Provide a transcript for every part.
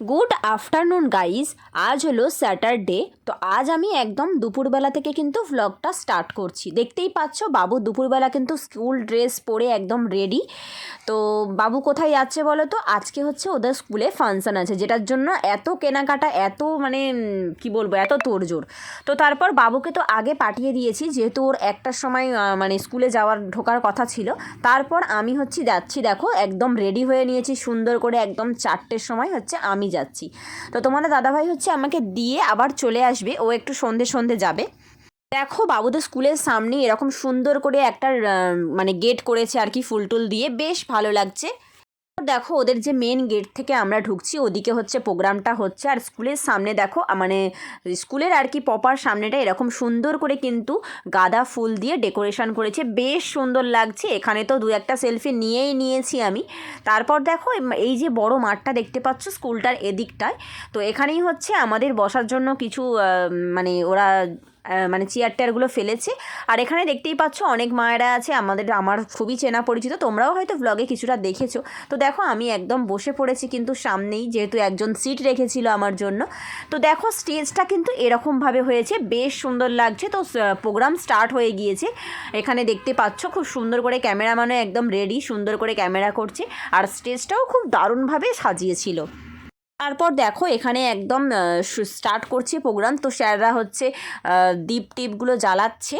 Good afternoon guys আজ হলো Saturday তো আজ আমি একদম দুপুরবেলা থেকে কিন্তু ভ্লগটা স্টার্ট করছি। দেখতেই পাচ্ছ, বাবু দুপুরবেলা কিন্তু স্কুল ড্রেস পরে একদম রেডি তো বাবু কোথায় যাচ্ছে বলো তো? আজকে হচ্ছে ওদের স্কুলে ফাংশন আছে, যেটার জন্য এত কেনাকাটা, এত মানে কি বলব, এত তোড়জোড়। তো তারপর বাবুকে তো আগে পাঠিয়ে দিয়েছি, যেহেতু ওর একটার সময় মানে স্কুলে যাওয়ার ঢোকার কথা ছিল। তারপর আমি হচ্ছে যাচ্ছি, দেখো, একদম রেডি হয়ে নিয়েছি, সুন্দর করে একদম চারটের সময় হচ্ছে আমি যাচ্ছি। তো তোমাদের দাদাভাই হচ্ছে আমাকে দিয়ে আবার চলে আসবে। ও একটু সন্ধে সন্ধে যাবে। দেখো বাবুদের স্কুলের সামনে এরকম সুন্দর করে একটা মানে গেট করেছে আর কি ফুল টুল দিয়ে। বেশ ভালো লাগছে। দেখো, ওদের যে মেন গেট থেকে আমরা ঢুকছি, ওদিকে হচ্ছে প্রোগ্রামটা হচ্ছে। আর স্কুলের সামনে দেখো মানে স্কুলের আর কি প্রপার সামনেটা এরকম সুন্দর করে কিন্তু গাঁদা ফুল দিয়ে ডেকোরেশন করেছে। বেশ সুন্দর লাগছে। এখানে তো দু একটা সেলফি নিয়েই নিয়েছি আমি। তারপর দেখো, এই যে বড় মাঠটা দেখতে পাচ্ছ, স্কুলটার এদিকটায়। তো এখানেই হচ্ছে আমাদের বসার জন্য কিছু মানে ওরা মানে চেয়ার টেয়ারগুলো ফেলেছে। আর এখানে দেখতেই পাচ্ছ অনেক মায়েরা আছে, আমাদের, আমার খুবই চেনা পরিচিত, তোমরাও হয়তো ব্লগে কিছুটা দেখেছ। তো দেখো, আমি একদম বসে পড়েছি কিন্তু সামনেই যেহেতু একজন সিট রেখেছিল আমার জন্য। তো দেখো স্টেজটা কিন্তু এরকমভাবে হয়েছে, বেশ সুন্দর লাগছে। তো প্রোগ্রাম স্টার্ট হয়ে গিয়েছে। এখানে দেখতে পাচ্ছ খুব সুন্দর করে ক্যামেরাম্যানও একদম রেডি সুন্দর করে ক্যামেরা করছে। আর স্টেজটাও খুব দারুণভাবে সাজিয়েছিল। তারপর দেখো এখানে একদম স্টার্ট করছে প্রোগ্রাম তো স্যাররা হচ্ছে দীপ টিপগুলো জ্বালাচ্ছে।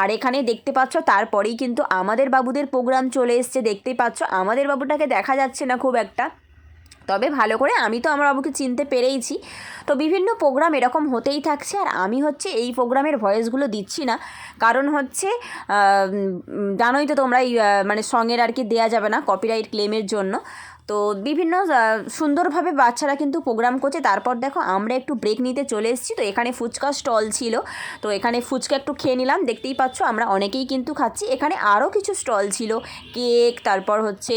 আর এখানে দেখতে পাচ্ছ তারপরেই কিন্তু আমাদের বাবুদের প্রোগ্রাম চলে এসছে। দেখতেই পাচ্ছ আমাদের বাবুটাকে দেখা যাচ্ছে না খুব একটা। তবে ভালো করে আমি তো আমার বাবুকে চিনতে পেরেইছি। তো বিভিন্ন প্রোগ্রাম এরকম হতেই থাকছে। আর আমি হচ্ছে এই প্রোগ্রামের ভয়েসগুলো দিচ্ছি না। কারণ হচ্ছে জানোই তো তোমরা এই, মানে সঙের আর কি দেওয়া যাবে না কপিরাইট ক্লেমের জন্য। তো বিভিন্ন সুন্দরভাবে বাচ্চারা কিন্তু প্রোগ্রাম করছে। তারপর দেখো আমরা একটু ব্রেক নিতে চলে এসেছি। তো এখানে ফুচকা স্টল ছিল। তো এখানে ফুচকা একটু খেয়ে নিলাম। দেখতেই পাচ্ছ আমরা অনেকেই কিন্তু খাচ্ছি। এখানে আরও কিছু স্টল ছিল। কেক তারপর হচ্ছে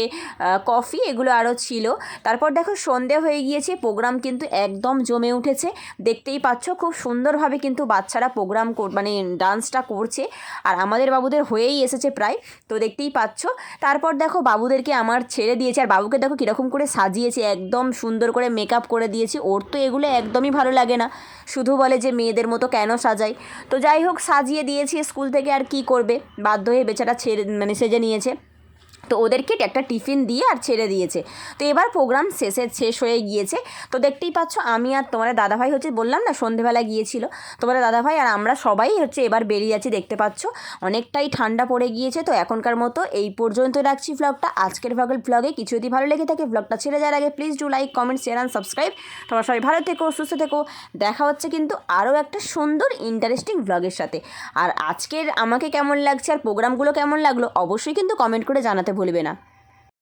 কফি এগুলো আরও ছিল। তারপর দেখো সন্ধে হয়ে গিয়েছে। প্রোগ্রাম কিন্তু একদম জমে উঠেছে। দেখতেই পাচ্ছ খুব সুন্দরভাবে কিন্তু বাচ্চারা প্রোগ্রাম মানে ডান্সটা করছে। আর আমাদের বাবুদের হয়েই এসেছে প্রায়। তো দেখতেই পাচ্ছ। তারপর দেখো বাবুদেরকে আমার ছেড়ে দিয়েছে। আর বাবুকে দেখো কীরকম করে সাজিয়েছে, একদম সুন্দর করে মেকআপ করে দিয়েছি, ওর তো এগুলো একদমই ভালো লাগে না। শুধু বলে যে মেয়েদের মতো কেন সাজাই তো যাই হোক, সাজিয়ে দিয়েছি, স্কুল থেকে আর কি করবে? বাধ্য হয়ে বেচারা ছেড়ে মানে সেজে নিয়েছে। তো ওদেরকে একটা টিফিন দিয়ে আর ছেড়ে দিয়েছে। তো এবার প্রোগ্রাম শেষে শেষ হয়ে গিয়েছে। তো দেখতেই পাচ্ছ, আমি আর তোমার দাদাভাই হচ্ছে বললাম না, সন্ধেবেলা গিয়েছিল। তোমার দাদাভাই আর আমরা সবাই হচ্ছে এবার বেরিয়ে যাচ্ছি দেখতে পাচ্ছ। অনেকটাই ঠান্ডা পড়ে গিয়েছে, তো এখনকার মতো এই পর্যন্ত রাখছি ব্লগটা আজকের ভ্লগের ব্লগে কিছু যদি ভালো লেগে থাকে ব্লগটা ছেড়ে যাওয়ার আগে please do like comment share and subscribe তোমরা সবাই ভালো থেকো, সুস্থ থেকো। দেখা হচ্ছে কিন্তু আরও একটা সুন্দর ইন্টারেস্টিং ব্লগের সাথে। আর আজকের আমাকে কেমন লাগছে, আর প্রোগ্রামগুলো কেমন লাগল, অবশ্যই কিন্তু কমেন্ট করে জানাতে ভুলবে না।